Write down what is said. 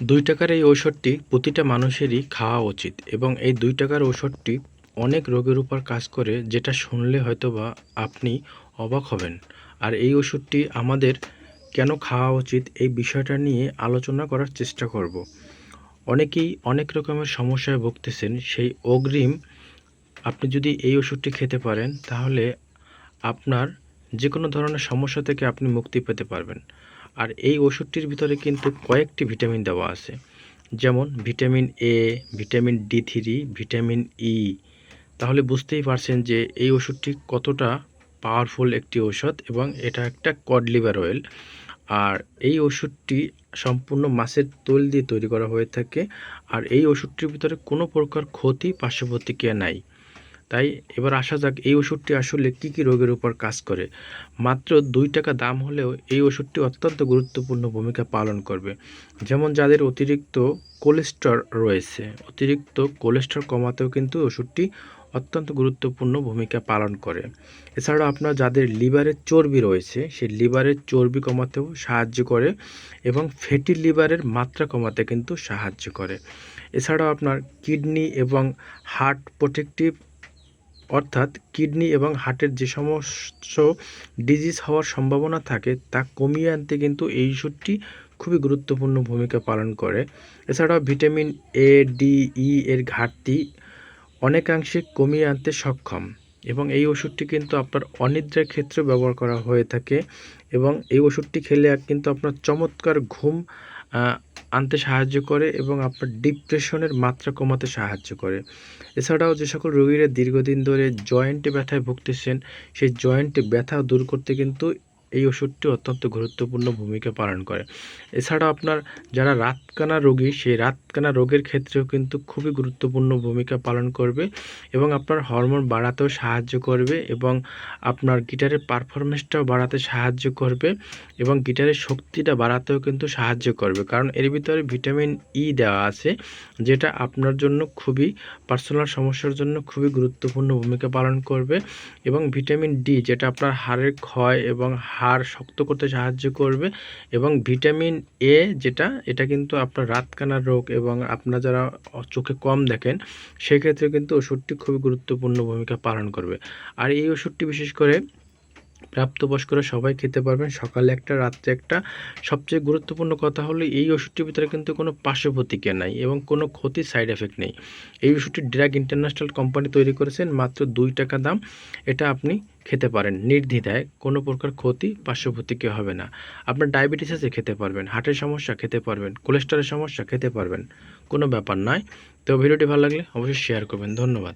দুই টাকার এই ঔষধটি প্রতিটা মানুষেরই খাওয়া উচিত এবং এই দুই টাকার ঔষধটি অনেক রোগের উপর কাজ করে, যেটা শুনলে হয়তোবা আপনি অবাক হবেন। আর এই ওষুধটি আমাদের কেন খাওয়া উচিত এই বিষয়টা নিয়ে আলোচনা করার চেষ্টা করব। অনেকেই অনেক রকমের সমস্যায় ভুগতেছেন, সেই অগ্রিম আপনি যদি এই ওষুধটি খেতে পারেন, তাহলে আপনার যে কোনো ধরনের সমস্যা থেকে আপনি মুক্তি পেতে পারবেন। আর এই ওষুধটির ভিতরে কিন্তু কয়েকটি ভিটামিন দেওয়া আছে। যেমন vitamin A vitamin D three vitamin E তাহলে বুঝতেই পারছেন যে এই ওষুধটি কতটা পাওয়ারফুল একটি ঔষধ এবং এটা একটা কড লিভার অয়েল আর এই ওষুধটি সম্পূর্ণ মাছের তৈল দিয়ে তৈরি করা হয়ে থাকে। আর এই ওষুধটির ভিতরে কোনো প্রকার ক্ষতি পার্শ্ব প্রতিক্রিয়া নাই। তাই এবার আসা যাক এই ওষুধটি আসলে কী কী রোগের উপর কাজ করে। মাত্র দুই টাকা দাম হলেও এই ওষুধটি অত্যন্ত গুরুত্বপূর্ণ ভূমিকা পালন করবে। যেমন যাদের অতিরিক্ত কোলেস্টর রয়েছে, অতিরিক্ত কোলেস্টর কমাতেও কিন্তু ওষুধটি অত্যন্ত গুরুত্বপূর্ণ ভূমিকা পালন করে। এছাড়াও আপনার যাদের লিভারের চর্বি রয়েছে, সেই লিভারের চর্বি কমাতেও সাহায্য করে এবং ফ্যাটি লিভারের মাত্রা কমাতে কিন্তু সাহায্য করে। এছাড়াও আপনার কিডনি এবং হার্ট প্রোটেক্টিভ অর্থাৎ কিডনি এবং হার্টের যে সমস্ত ডিজিজ হওয়ার সম্ভাবনা থাকে, তা কমিয়ে আনতে কিন্তু এই ওষুধটি খুবই গুরুত্বপূর্ণ ভূমিকা পালন করে। এছাড়াও ভিটামিন এ ডি ই এর ঘাটতি অনেকাংশে কমিয়ে আনতে সক্ষম এবং এই ওষুধটি কিন্তু আপনার অনিদ্রার ক্ষেত্রে ব্যবহার করা হয়ে থাকে এবং এই ওষুধটি খেলে কিন্তু আপনার চমৎকার ঘুম আনতে সাহায্য করে এবং আপনার ডিপ্রেশনের মাত্রা কমাতে সাহায্য করে। এছাড়াও যে সকল রোগীরা দীর্ঘদিন ধরে জয়েন্টে ব্যথায় ভুগতেছেন, সেই জয়েন্টে ব্যথা দূর করতে কিন্তু এই ওষুধটি অত্যন্ত গুরুত্বপূর্ণ ভূমিকা পালন করে। এছাড়া আপনার যারা রাতকানা রোগী, সেই রাতকানা রোগের ক্ষেত্রেও কিন্তু খুবই গুরুত্বপূর্ণ ভূমিকা পালন করবে এবং আপনার হরমোন বাড়াতেও সাহায্য করবে এবং আপনার গিটারের পারফরমেন্সটাও বাড়াতে সাহায্য করবে এবং গিটারের শক্তিটা বাড়াতেও কিন্তু সাহায্য করবে। কারণ এর ভিতরে ভিটামিন ই দেওয়া আছে, যেটা আপনার জন্য খুবই পার্সোনাল সমস্যার জন্য খুবই গুরুত্বপূর্ণ ভূমিকা পালন করবে এবং ভিটামিন ডি যেটা আপনার হাড়ের ক্ষয় এবং হাড় শক্ত করতে সাহায্য করবে এবং ভিটামিন এ যেটা, এটা কিন্তু আপনার রাতকানার রোগ এবং আপনার যারা চোখে কম দেখেন সেক্ষেত্রে কিন্তু ওষুধটি খুবই গুরুত্বপূর্ণ ভূমিকা পালন করবে। আর এই ওষুধটি বিশেষ করে প্রাপ্তবয়স্করা সবাই খেতে পারবেন। সকালে একটা, রাত্রে একটা। সবচেয়ে গুরুত্বপূর্ণ কথা হলো, এই ওষুধটির ভিতরে কিন্তু কোনো পার্শ্ব প্রতিক্রিয়া নাই এবং কোনো ক্ষতির সাইড এফেক্ট নেই। এই ওষুধটি ড্রাগ ইন্টারন্যাশনাল কোম্পানি তৈরি করেছেন, মাত্র দুই টাকা দাম। এটা আপনি খেতে পারেন। নির্দ্বিধায় কোনো প্রকার ক্ষতি পার্শ্ব প্রতিক্রিয়া হবে না। আপনার ডায়াবেটিস আছে, খেতে পারবেন। হার্টের সমস্যা, খেতে পারবেন। কোলেস্ট্রলের সমস্যা, খেতে পারবেন। কোনো ব্যাপার নয় তো ভিডিওটি ভালো লাগলে অবশ্যই শেয়ার করবেন। ধন্যবাদ।